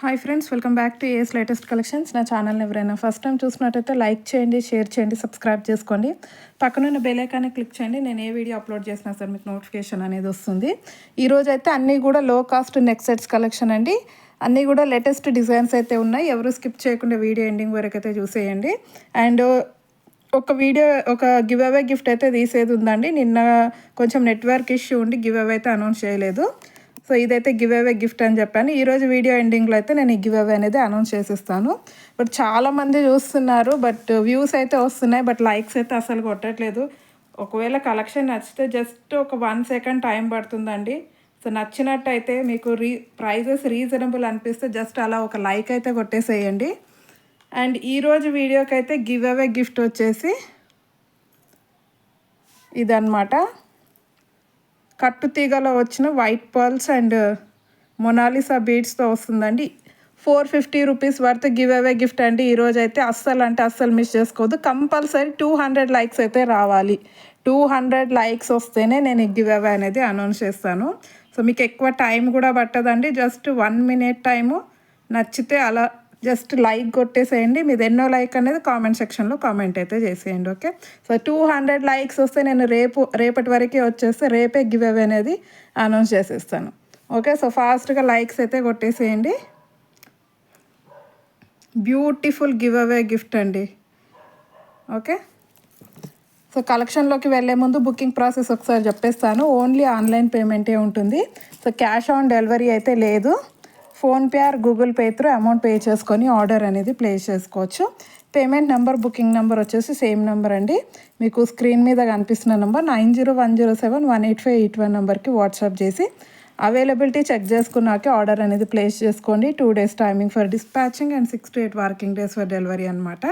Hi friends welcome back to ace latest collections నా ఛానల్ని ఎవరైనా ఫస్ట్ టైం చూసినట్టయితే లైక్ చేయండి షేర్ చేయండి సబ్స్క్రైబ్ చేసుకోండి. పక్కనున్న బెల్ ఐకాన్ని క్లిక్ చేయండి. నేను ఏ వీడియో అప్లోడ్ చేసినా సార్ మీకు నోటిఫికేషన్ అనేది వస్తుంది. ఈరోజు అయితే అన్నీ కూడా లో కాస్ట్ నెక్ సెట్స్ కలెక్షన్ అండి. అన్నీ కూడా లేటెస్ట్ డిజైన్స్ అయితే ఉన్నాయి. ఎవరు స్కిప్ చేయకుండా వీడియో ఎండింగ్ వరకు అయితే చూసేయండి. అండ్ ఒక వీడియో ఒక గివ్ అవే గిఫ్ట్ అయితే తీసేది ఉందండి. నిన్న కొంచెం నెట్వర్క్ ఇష్యూ ఉండి గివ్ అవే అయితే అనౌన్స్ చేయలేదు. సో ఇదైతే గివ్ అవే గిఫ్ట్ అని చెప్పాను. ఈరోజు వీడియో ఎండింగ్లో అయితే నేను ఈ గివ్ అవే అనేది అనౌన్స్ చేసిస్తాను. బట్ చాలామంది చూస్తున్నారు బట్ వ్యూస్ అయితే వస్తున్నాయి బట్ లైక్స్ అయితే అసలు కొట్టట్లేదు. ఒకవేళ కలెక్షన్ నచ్చితే జస్ట్ ఒక వన్ సెకండ్ టైం పడుతుందండి. సో నచ్చినట్టయితే మీకు రీ ప్రైజెస్ రీజనబుల్ అనిపిస్తే జస్ట్ అలా ఒక లైక్ అయితే కొట్టేసేయండి. అండ్ ఈరోజు వీడియోకి అయితే గివ్ అవే గిఫ్ట్ వచ్చేసి ఇదన్నమాట. కట్టు తీగలో వచ్చిన white pearls and Mona Lisa బీడ్స్తో వస్తుందండి. Four fifty rupees worth give away gift అండి. ఈరోజు అయితే అస్సలు అంటే అస్సలు మిస్ చేసుకోవద్దు. కంపల్సరీ టూ హండ్రెడ్ లైక్స్ అయితే రావాలి. టూ హండ్రెడ్ లైక్స్ వస్తేనే నేను ఈ గివ్ అవే అనేది అనౌన్స్ చేస్తాను. సో మీకు ఎక్కువ టైం కూడా పట్టదండి. జస్ట్ వన్ మినిట్ టైము నచ్చితే అలా జస్ట్ లైక్ కొట్టేసేయండి. మీది ఎన్నో లైక్ అనేది కామెంట్ సెక్షన్లో కామెంట్ అయితే చేసేయండి okay? So two hundred likes వస్తే నేను రేపు రేపటి వరకే వచ్చేస్తే రేపే గివ్ అవే అనేది అనౌన్స్ చేసేస్తాను ఓకే? సో ఫాస్ట్గా లైక్స్ అయితే కొట్టేసేయండి. బ్యూటిఫుల్ గివ్ అవే గిఫ్ట్ అండి ఓకే? సో కలెక్షన్లోకి వెళ్ళే ముందు బుకింగ్ ప్రాసెస్ ఒకసారి చెప్పేస్తాను. ఓన్లీ ఆన్లైన్ పేమెంటే ఉంటుంది. సో క్యాష్ ఆన్ డెలివరీ అయితే లేదు. PhonePe or Google Pay through amount pay చేసుకొని ఆర్డర్ అనేది ప్లేస్ చేసుకోవచ్చు. పేమెంట్ నెంబర్ బుకింగ్ నెంబర్ వచ్చేసి సేమ్ నెంబర్ అండి. మీకు స్క్రీన్ మీద కనిపిస్తున్న number nine zero one zero seven one eight five eight one నెంబర్కి వాట్సాప్ చేసి అవైలబిలిటీ చెక్ చేసుకున్నాకే ఆర్డర్ అనేది ప్లేస్ చేసుకోండి. Two days timing for dispatching and six to eight working days for delivery అనమాట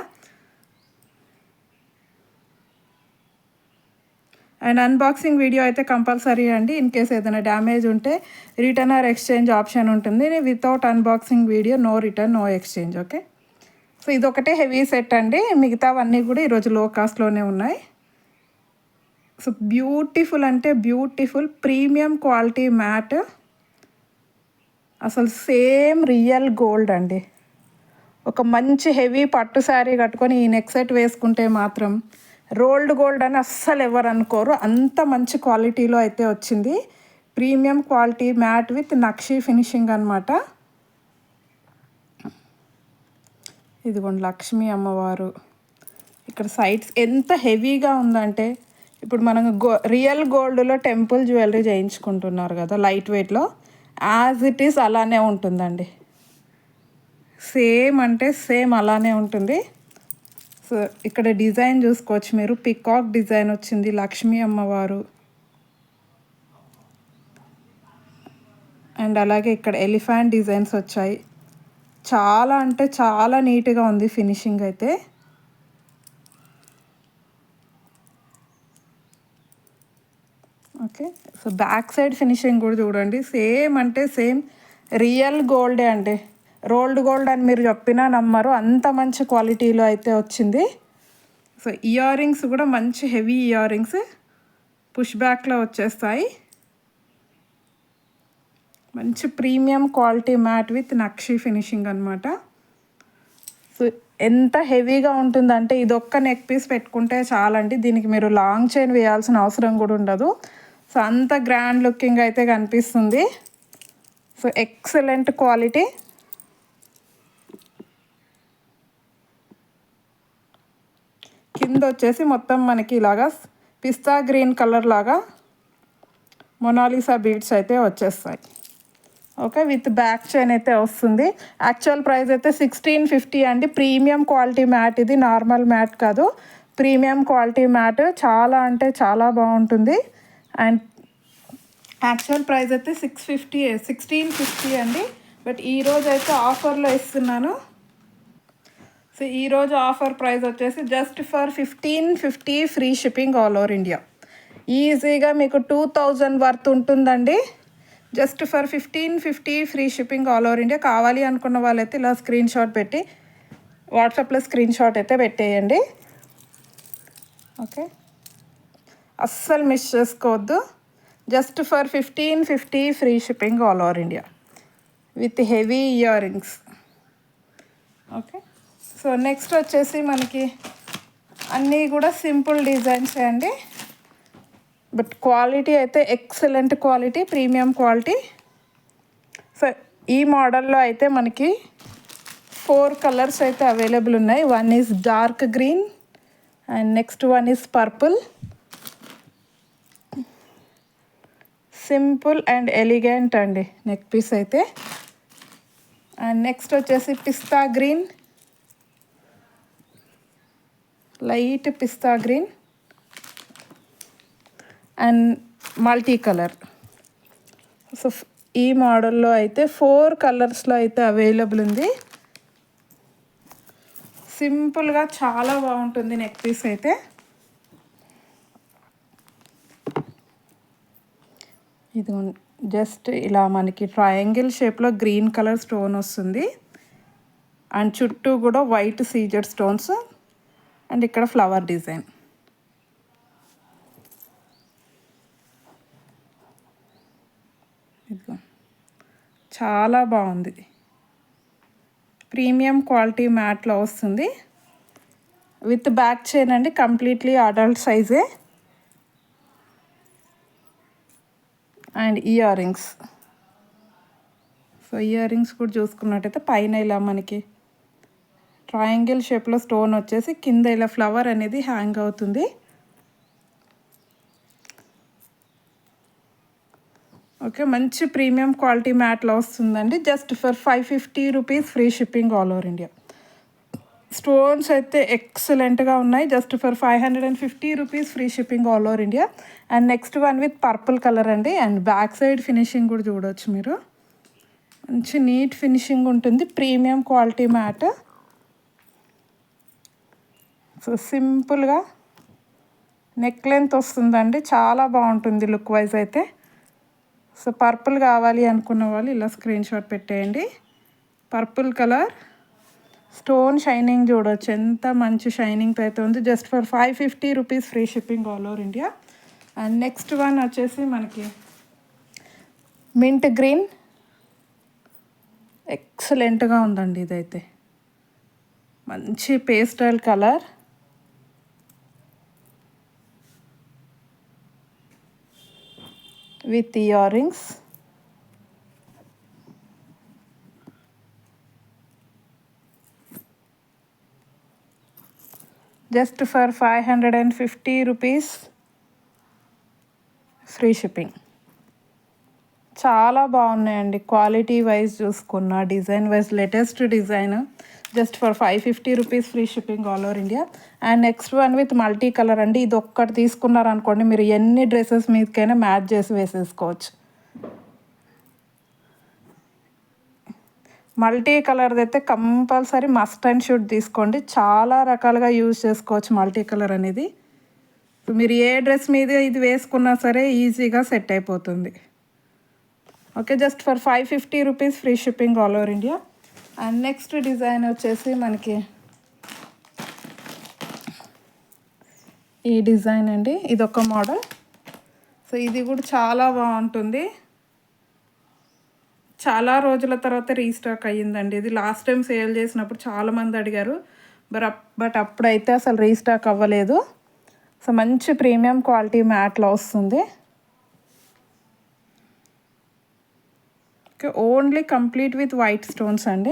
అండ్ అన్బాక్సింగ్ వీడియో అయితే compulsory అండి. In case ఏదైనా damage ఉంటే రిటర్న్ ఆర్ ఎక్స్చేంజ్ ఆప్షన్ ఉంటుంది. Without unboxing video no return no exchange okay so ఇది ఒకటే heavy set అండి. మిగతావన్నీ కూడా ఈరోజు లో కాస్ట్లోనే ఉన్నాయి. సో బ్యూటిఫుల్ అంటే బ్యూటిఫుల్ ప్రీమియం క్వాలిటీ మ్యాట్ అసలు సేమ్ రియల్ గోల్డ్ అండి. ఒక మంచి హెవీ పట్టు శారీ కట్టుకొని ఈ నెక్ సెట్ వేసుకుంటే మాత్రం రోల్డ్ గోల్డ్ అని అస్సలు ఎవరు అనుకోరు. అంత మంచి క్వాలిటీలో అయితే వచ్చింది. ప్రీమియం క్వాలిటీ మ్యాట్ విత్ నక్షి ఫినిషింగ్ అనమాట ఇదిగోండి లక్ష్మీ అమ్మవారు. ఇక్కడ సైడ్స్ ఎంత హెవీగా ఉందంటే ఇప్పుడు మనం గో రియల్ గోల్డ్లో టెంపుల్ జ్యువెలరీ చేయించుకుంటున్నారు కదా లైట్ వెయిట్లో. యాజ్ ఇట్ ఈస్ అలానే ఉంటుందండి. సేమ్ అంటే సేమ్ అలానే ఉంటుంది. సో ఇక్కడ డిజైన్ చూసుకోవచ్చు. మీరు పికాక్ డిజైన్ వచ్చింది లక్ష్మీ అమ్మవారు. అండ్ అలాగే ఇక్కడ ఎలిఫెంట్ డిజైన్స్ వచ్చాయి. చాలా అంటే చాలా నీట్గా ఉంది ఫినిషింగ్ అయితే. Okay. So back side finishing కూడా చూడండి. సేమ్ అంటే సేమ్ రియల్ గోల్డే అండి. రోల్డ్ గోల్డ్ అని మీరు చెప్పినా నమ్మరు. అంత మంచి క్వాలిటీలో అయితే వచ్చింది. సో ఇయర్ రింగ్స్ కూడా మంచి హెవీ ఇయర్ రింగ్స్ పుష్ బ్యాక్లో వచ్చేస్తాయి. మంచి ప్రీమియం క్వాలిటీ మ్యాట్ విత్ నక్షి ఫినిషింగ్ అనమాట సో ఎంత హెవీగా ఉంటుందంటే ఇది ఒక్క నెక్ పీస్ పెట్టుకుంటే చాలండి. దీనికి మీరు లాంగ్ చైన్ వేయాల్సిన అవసరం కూడా ఉండదు. సో అంత గ్రాండ్ లుకింగ్ అయితే కనిపిస్తుంది. సో ఎక్సలెంట్ క్వాలిటీ కింద వచ్చేసి మొత్తం మనకి ఇలాగా పిస్తా గ్రీన్ కలర్ లాగా మొనాలిసా బీడ్స్ అయితే వచ్చేస్తాయి. ఓకే విత్ బ్యాక్ చైన్ అయితే వస్తుంది. యాక్చువల్ ప్రైస్ అయితే సిక్స్టీన్ ఫిఫ్టీ అండి. ప్రీమియం క్వాలిటీ మ్యాట్ ఇది నార్మల్ మ్యాట్ కాదు. ప్రీమియం క్వాలిటీ మ్యాట్ చాలా అంటే చాలా బాగుంటుంది. అండ్ యాక్చువల్ ప్రైస్ అయితే సిక్స్ ఫిఫ్టీ సిక్స్టీన్ ఫిఫ్టీ అండి. బట్ ఈరోజు అయితే ఆఫర్లో ఇస్తున్నాను. సో ఈరోజు ఆఫర్ ప్రైస్ వచ్చేసి just for fifteen fifty free shipping all over India ఈజీగా మీకు టూ థౌజండ్ వర్త్ ఉంటుందండి. Just for fifteen fifty free shipping all over India కావాలి అనుకున్న వాళ్ళైతే ఇలా స్క్రీన్ షాట్ పెట్టి వాట్సాప్లో స్క్రీన్ షాట్ అయితే పెట్టేయండి. ఓకే అస్సలు మిస్ చేసుకోవద్దు. Just for fifteen fifty free shipping all over India with heavy earrings okay so next వచ్చేసి మనకి అన్నీ కూడా సింపుల్ డిజైన్స్ అండి. బట్ క్వాలిటీ అయితే excellent quality premium quality. So ఈ మోడల్లో అయితే మనకి ఫోర్ కలర్స్ అయితే అవైలబుల్ ఉన్నాయి. One is dark green and next one is purple. Simple and elegant అండి నెక్ పీస్ అయితే. అండ్ నెక్స్ట్ వచ్చేసి పిస్తా green. Light pista green and multi colour so ఈ మోడల్లో అయితే ఫోర్ కలర్స్లో అయితే అవైలబుల్ ఉంది. సింపుల్గా చాలా బాగుంటుంది నెక్ పీస్ అయితే. ఇది జస్ట్ ఇలా మనకి ట్రయాంగిల్ షేప్లో గ్రీన్ కలర్ స్టోన్ వస్తుంది. అండ్ చుట్టూ కూడా వైట్ సీజర్ స్టోన్స్ అండ్ ఇక్కడ ఫ్లవర్ డిజైన్. ఇదిగో. చాలా బాగుంది. ప్రీమియం క్వాలిటీ మ్యాట్లో వస్తుంది. విత్ బ్యాక్ చైన్ అండి completely adult సైజే. And earrings. So earrings కూడా చూసుకున్నట్టయితే పైన ఇలా మనకి ట్రయాంగిల్ షేప్లో స్టోన్ వచ్చేసి కింద ఇలా ఫ్లవర్ అనేది హ్యాంగ్ అవుతుంది. ఓకే మంచి ప్రీమియం క్వాలిటీ మ్యాట్లో వస్తుందండి. Just for five fifty rupees free shipping all over India. Stones అయితే ఎక్సలెంట్గా ఉన్నాయి. Just for five hundred and fifty rupees free shipping all over India. And next one with purple colour అండి. And back side finishing కూడా చూడవచ్చు మీరు. మంచి neat finishing ఉంటుంది. Premium quality matte. So సింపుల్గా నెక్ లెంత్ వస్తుందండి. చాలా బాగుంటుంది లుక్ వైజ్ అయితే. సో పర్పుల్ కావాలి అనుకున్న వాళ్ళు ఇలా స్క్రీన్ షాట్ పెట్టేయండి. పర్పుల్ కలర్ స్టోన్ షైనింగ్ చూడవచ్చు ఎంత మంచి షైనింగ్తో అయితే ఉంది. Just for five fifty rupees free shipping all over India and next one వచ్చేసి మనకి మింట్ గ్రీన్ ఎక్సలెంట్గా ఉందండి ఇదైతే. మంచి pastel colour with earrings just for five hundred and fifty rupees free shipping చాలా బాగున్నాయండి. క్వాలిటీ వైజ్ చూసుకున్న design wise latest design just for five fifty rupees free shipping all over India and next one with multi colour అండి. ఇది ఒక్కటి తీసుకున్నారనుకోండి మీరు ఎన్ని dresses మీదకైనా match చేసి వేసేసుకోవచ్చు. మల్టీ కలర్ది అయితే కంపల్సరీ మస్ట్ అండ్ షుడ్ తీసుకోండి. చాలా రకాలుగా యూజ్ చేసుకోవచ్చు మల్టీ కలర్ అనేది మీరు ఏ డ్రెస్ మీద ఇది వేసుకున్నా సరే ఈజీగా సెట్ అయిపోతుంది. Okay just for five fifty rupees free shipping all over India and next design వచ్చేసి మనకి ఈ డిజైన్ అండి. ఇది ఒక మోడల్. సో ఇది కూడా చాలా బాగుంటుంది. చాలా రోజుల తర్వాత రీస్టాక్ అయ్యిందండి. ఇది లాస్ట్ టైం సేల్ చేసినప్పుడు చాలామంది అడిగారు. బట్ బట్ అప్పుడైతే అసలు రీస్టాక్ అవ్వలేదు. సో మంచి ప్రీమియం క్వాలిటీ మ్యాట్లో వస్తుంది. Only complete with white stones అండి.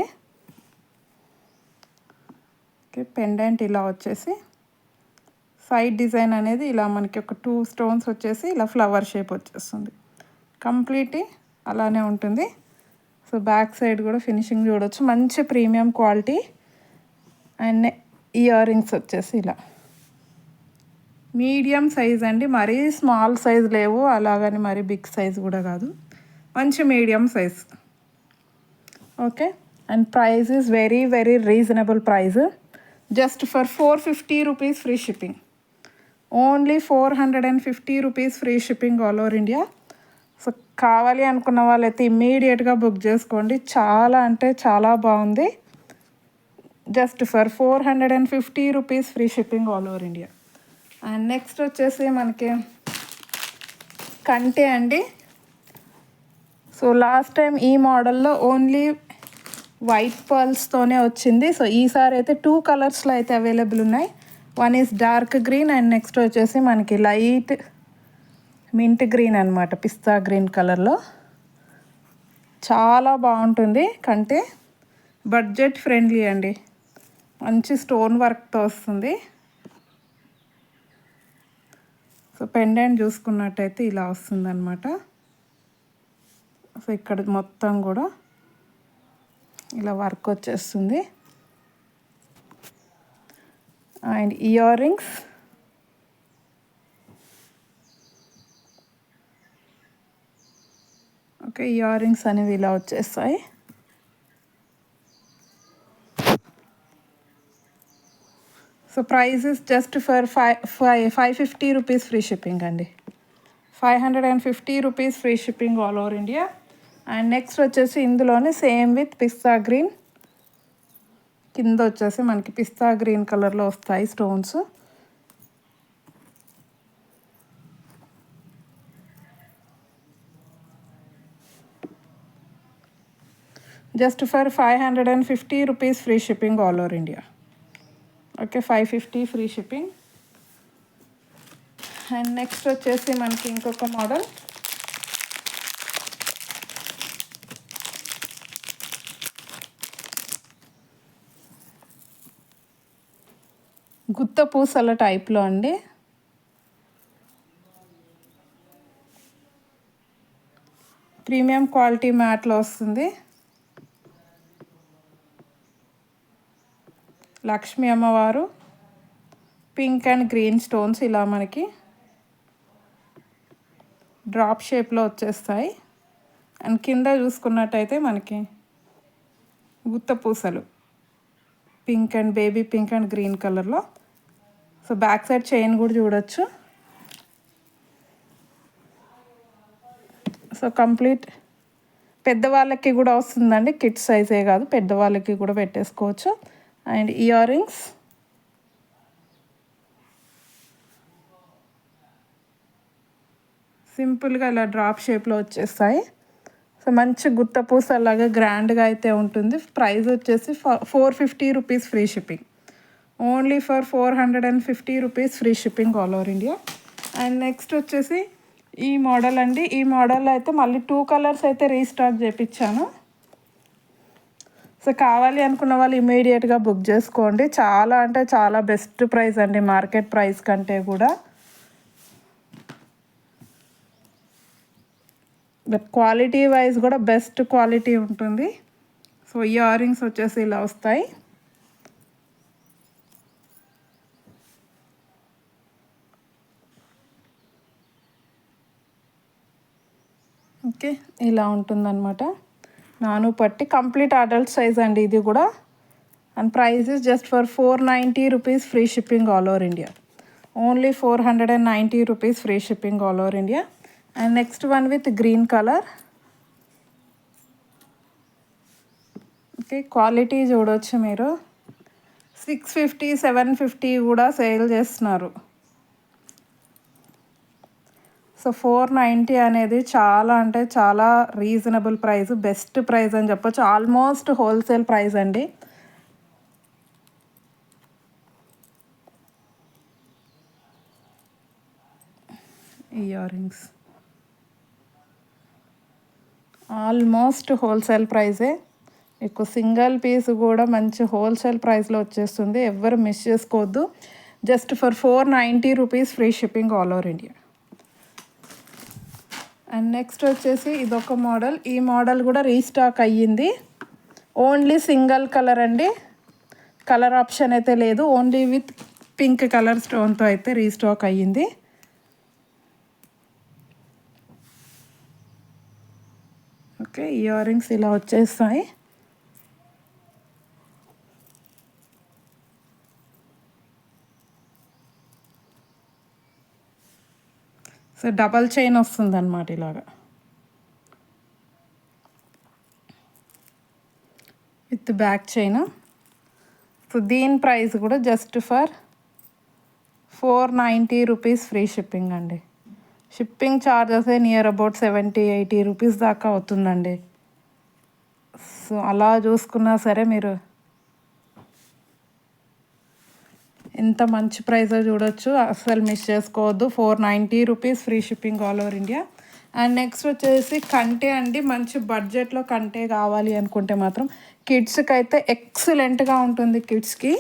ఓకే పెండెంట్ ఇలా వచ్చేసి సైడ్ డిజైన్ అనేది ఇలా మనకి ఒక టూ స్టోన్స్ వచ్చేసి ఇలా ఫ్లవర్ షేప్ వచ్చేస్తుంది. కంప్లీట్ అలానే ఉంటుంది. సో బ్యాక్ సైడ్ కూడా ఫినిషింగ్ చూడవచ్చు మంచి premium quality and earrings వచ్చేసి ఇలా. మీడియం సైజ్ అండి. మరీ స్మాల్ సైజ్ లేవు. అలాగని మరీ బిగ్ సైజ్ కూడా కాదు. మంచి medium size okay and price is very very reasonable price just for four fifty rupees free shipping only four hundred and fifty rupees free shipping all over India so కావాలి అనుకున్న వాళ్ళైతే ఇమ్మీడియట్గా book చేసుకోండి. చాలా అంటే చాలా బాగుంది. Just for four hundred and fifty rupees free shipping all over India and next వచ్చేసి మనకి కంటే అండి సో లాస్ట్ టైం ఈ మోడల్లో ఓన్లీ వైట్ పర్ల్స్తోనే వచ్చింది. సో ఈసారి అయితే టూ కలర్స్లో అయితే అవైలబుల్ ఉన్నాయి. One is dark green and next వచ్చేసి మనకి లైట్ మింట్ గ్రీన్ అనమాట పిస్తా గ్రీన్ కలర్లో చాలా బాగుంటుంది కంటే బడ్జెట్ ఫ్రెండ్లీ అండి. మంచి స్టోన్ వర్క్తో వస్తుంది. సో పెండెంట్ చూసుకున్నట్టయితే ఇలా వస్తుంది అనమాట సో ఇక్కడ మొత్తం కూడా ఇలా వర్క్ వచ్చేస్తుంది. And earrings. Okay earrings అనేవి ఇలా వచ్చేస్తాయి. So prices just for five five five fifty rupees free shipping అండి. Five hundred and fifty rupees free shipping all over India. And next వచ్చేసి ఇందులోనే సేమ్ విత్ పిస్తా గ్రీన్. కింద వచ్చేసి మనకి పిస్తా green కలర్లో వస్తాయి stones. Just for five hundred and fifty rupees free shipping all over India. Okay five fifty free shipping. And next వచ్చేసి మనకి ఇంకొక మోడల్. గుత్త పూసల టైప్లో అండి. ప్రీమియం క్వాలిటీ మ్యాట్లో వస్తుంది. లక్ష్మీ అమ్మవారు పింక్ అండ్ గ్రీన్ స్టోన్స్ ఇలా మనకి డ్రాప్ షేప్లో వచ్చేస్తాయి. అండ్ కింద చూసుకున్నట్టయితే మనకి గుత్త పూసలు pink and baby pink and green కలర్లో సో బ్యాక్ సైడ్ చైన్ కూడా చూడొచ్చు. సో కంప్లీట్ పెద్దవాళ్ళకి కూడా వస్తుందండి. కిడ్ సైజే కాదు పెద్దవాళ్ళకి కూడా పెట్టేసుకోవచ్చు. And earrings. సింపుల్గా ఇలా డ్రాప్ షేప్లో వచ్చేస్తాయి. సో మంచి గుత్త పూసలాగా గ్రాండ్గా అయితే ఉంటుంది. ప్రైస్ వచ్చేసి four fifty rupees free shipping. Only for four hundred and fifty rupees free shipping all over India. And next వచ్చేసి ఈ మోడల్ అండి. ఈ మోడల్ అయితే మళ్ళీ టూ కలర్స్ అయితే రీస్టాక్ చేయించాను సో కావాలి అనుకున్న వాళ్ళు ఇమీడియట్గా బుక్ చేసుకోండి. చాలా అంటే చాలా బెస్ట్ ప్రైస్ అండి మార్కెట్ ప్రైస్ కంటే కూడా. బట్ క్వాలిటీ వైజ్ కూడా బెస్ట్ క్వాలిటీ ఉంటుంది. సో ఇయర్ రింగ్స్ వచ్చేసి ఇలా వస్తాయి. ఓకే ఇలా ఉంటుందన్నమాట. నాను పట్టి కంప్లీట్ అడల్ట్ సైజ్ అండి ఇది కూడా. And price is just for four ninety rupees free shipping all over India. Only four hundred and ninety rupees free shipping all over India. And next one with green colour. Okay quality చూడవచ్చు మీరు. Six fifty seven fifty కూడా sale చేస్తున్నారు. So four ninety అనేది చాలా అంటే చాలా reasonable price best price అని చెప్పొచ్చు. ఆల్మోస్ట్ హోల్సేల్ ప్రైస్ అండి. ఇయర్ రింగ్స్ ఆల్మోస్ట్ హోల్సేల్ ప్రైజే మీకు సింగిల్ పీస్ కూడా మంచి హోల్సేల్ ప్రైస్లో వచ్చేస్తుంది. ఎవరు మిస్ చేసుకోవద్దు. Just for four ninety rupees free shipping all over India. And next వచ్చేసి ఇదొక మోడల్. ఈ మోడల్ కూడా రీస్టాక్ అయ్యింది. ఓన్లీ సింగిల్ కలర్ అండి. కలర్ ఆప్షన్ అయితే లేదు. ఓన్లీ విత్ పింక్ కలర్ స్టోన్తో అయితే రీస్టాక్ అయ్యింది. ఓకే ఇయర్ రింగ్స్ ఇలా వచ్చేస్తాయి. సో డబల్ చైన్ వస్తుంది అనమాట ఇలాగా. విత్ బ్యాక్ చైన్ సో దీని ప్రైస్ కూడా just for four ninety rupees free shipping అండి. Shipping charges near about seventy eighty rupees దాకా అవుతుందండి. సో అలా చూసుకున్నా సరే మీరు ఎంత మంచి ప్రైజో చూడొచ్చు. అసలు మిస్ చేసుకోవద్దు. Four ninety rupees free shipping all over India and next వచ్చేసి కంటే అండి మంచి బడ్జెట్లో కంటే కావాలి అనుకుంటే మాత్రం కిడ్స్కి అయితే ఎక్సలెంట్గా ఉంటుంది కిడ్స్కి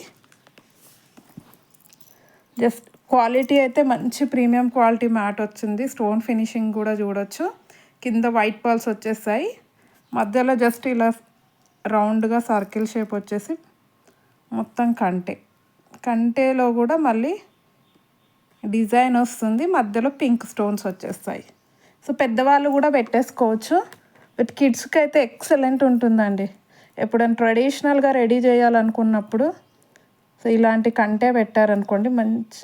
జస్ట్ క్వాలిటీ అయితే మంచి ప్రీమియం క్వాలిటీ మ్యాట్ వచ్చింది. స్టోన్ ఫినిషింగ్ కూడా చూడొచ్చు. కింద వైట్ పాల్స్ వచ్చేస్తాయి మధ్యలో జస్ట్ ఇలా రౌండ్గా సర్కిల్ షేప్ వచ్చేసి మొత్తం కంటే. కంటేలో కూడా మళ్ళీ డిజైన్ వస్తుంది. మధ్యలో పింక్ స్టోన్స్ వచ్చేస్తాయి. సో పెద్దవాళ్ళు కూడా పెట్టేసుకోవచ్చు. బట్ కిడ్స్కి అయితే ఎక్సలెంట్ ఉంటుందండి. ఎప్పుడైనా ట్రెడిషనల్గా రెడీ చేయాలనుకున్నప్పుడు సో ఇలాంటి కంటే పెట్టారనుకోండి మంచి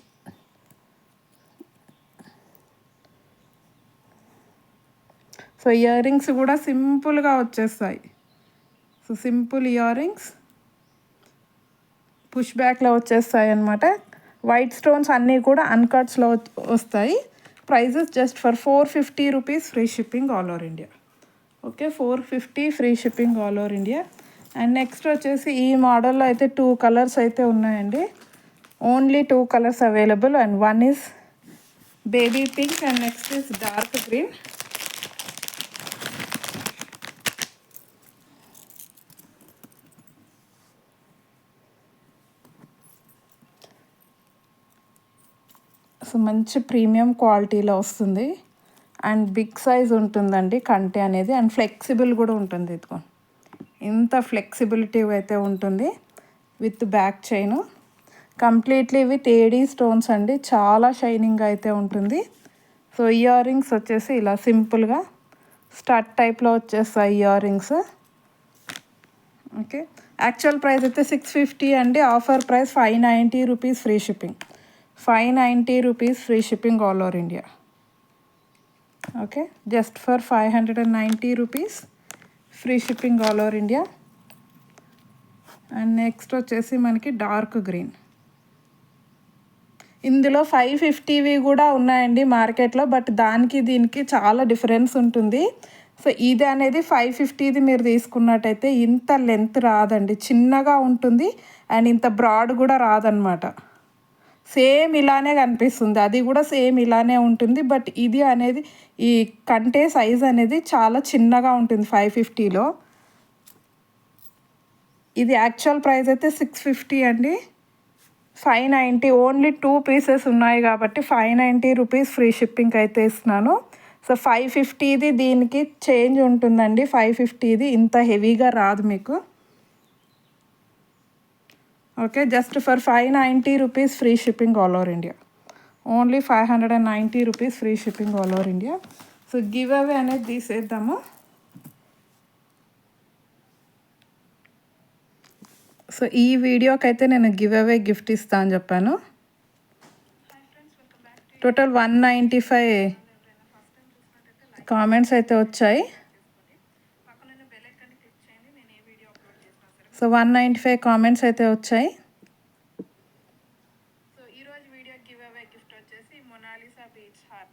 సో ఇయర్ రింగ్స్ కూడా సింపుల్గా వచ్చేస్తాయి. So simple ear rings push బ్యాక్లో వచ్చేస్తాయి అనమాట వైట్ స్టోన్స్ అన్నీ కూడా అన్కట్స్లో వస్తాయి. Prices just for four fifty rupees free shipping all over India okay four fifty free shipping all over India and next వచ్చేసి ఈ మోడల్లో అయితే టూ కలర్స్ అయితే ఉన్నాయండి. Only two colours available and one is baby pink and next is dark green so మంచి premium క్వాలిటీలో వస్తుంది. And big size ఉంటుందండి కంటే అనేది. అండ్ ఫ్లెక్సిబుల్ కూడా ఉంటుంది ఇదిగో. ఇంత ఫ్లెక్సిబిలిటీ అయితే ఉంటుంది with back chain. Completely with AD stones అండి. చాలా షైనింగ్ అయితే ఉంటుంది. సో ఇయర్ రింగ్స్ వచ్చేసి ఇలా సింపుల్గా స్టడ్ టైప్లో వచ్చేస్తాయి ear rings. Okay. Actual price అయితే సిక్స్ ఫిఫ్టీ అండి. Offer price five ninety rupees free shipping. Five ninety rupees free shipping all over India. Okay? Just for five hundred and ninety rupees free shipping all over India. And next వచ్చేసి మనకి dark green. ఇందులో five ఫిఫ్టీవి కూడా ఉన్నాయండి మార్కెట్లో but దానికి దీనికి చాలా డిఫరెన్స్ ఉంటుంది. సో ఇది అనేది ఫైవ్ ఫిఫ్టీది మీరు తీసుకున్నట్టయితే ఇంత లెంత్ రాదండి. చిన్నగా ఉంటుంది అండ్ ఇంత బ్రాడ్ కూడా రాదనమాట సేమ్ ఇలానే కనిపిస్తుంది. అది కూడా సేమ్ ఇలానే ఉంటుంది. బట్ ఇది అనేది ఈ కంటే సైజ్ అనేది చాలా చిన్నగా ఉంటుంది ఫైవ్ ఫిఫ్టీలో. ఇది యాక్చువల్ ప్రైస్ అయితే సిక్స్ ఫిఫ్టీ అండి. Five ninety only two pieces ఉన్నాయి కాబట్టి five ninety rupees free shipping అయితే ఇస్తున్నాను. సో ఫైవ్ ఫిఫ్టీది దీనికి చేంజ్ ఉంటుందండి. ఫైవ్ ఫిఫ్టీది ఇంత హెవీగా రాదు మీకు. Okay just for five ninety rupees free shipping all over India only five hundred and ninety rupees free shipping all over India so give away అనేది తీసేద్దాము. సో ఈ వీడియోకి అయితే నేను గివ్ అవే గిఫ్ట్ ఇస్తా అని చెప్పాను. Total one ninety five comments అయితే వచ్చాయి. So one ninety five comments అయితే వచ్చాయి. సో ఈరోజు వీడియో గివ్ అవే గిఫ్ట్ వచ్చేసి మొనాలిసా బీచ్ hour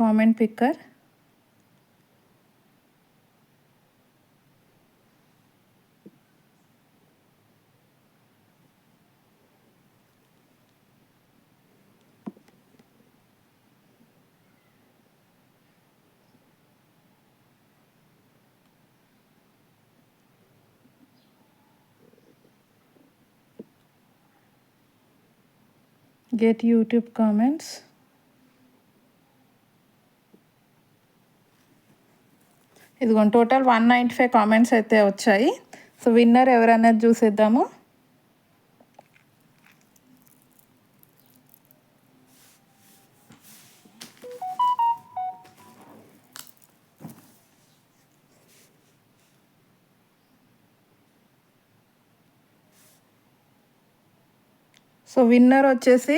comment picker get YouTube comments ఇదిగోండి total one ninety five comments అయితే వచ్చాయి. సో విన్నర్ ఎవరన్నది చూసేద్దాము. సో విన్నర్ వచ్చేసి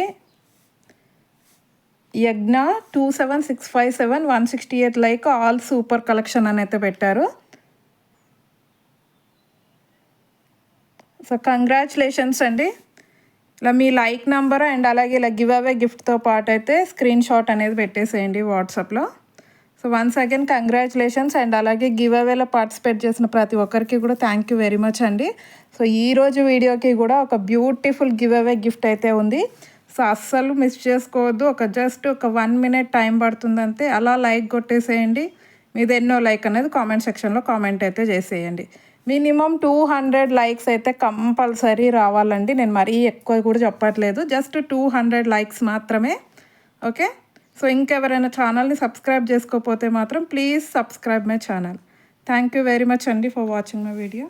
Yagna two seven six five seven one sixty eight like all super collection అని అయితే పెట్టారు. సో కంగ్రాచులేషన్స్ అండి. ఇలా మీ లైక్ నెంబర్ అండ్ అలాగే ఇలా గివ్ అవే గిఫ్ట్తో పాటు అయితే స్క్రీన్ షాట్ అనేది పెట్టేసేయండి వాట్సాప్లో. So once again congratulations and అలాగే గివ్ అవేలో పార్టిసిపేట్ చేసిన ప్రతి ఒక్కరికి కూడా థ్యాంక్ యూ వెరీ మచ్ అండి. సో ఈరోజు వీడియోకి కూడా ఒక బ్యూటిఫుల్ గివ్ అవే గిఫ్ట్ అయితే ఉంది. సో అస్సలు మిస్ చేసుకోవద్దు. ఒక జస్ట్ ఒక వన్ మినిట్ టైం పడుతుంది అంతే. అలా లైక్ కొట్టేసేయండి. మీద ఎన్నో లైక్ అనేది కామెంట్ సెక్షన్లో కామెంట్ అయితే చేసేయండి. మినిమం టూ హండ్రెడ్ లైక్స్ అయితే కంపల్సరీ రావాలండి. నేను మరీ ఎక్కువ కూడా చెప్పట్లేదు. జస్ట్ టూ హండ్రెడ్ లైక్స్ మాత్రమే. ఓకే సో ఇంకెవరైనా ఛానల్ని సబ్స్క్రైబ్ చేసుకోకపోతే మాత్రం please subscribe my channel. Thank you very much అండి ఫర్ వాచింగ్ మై వీడియో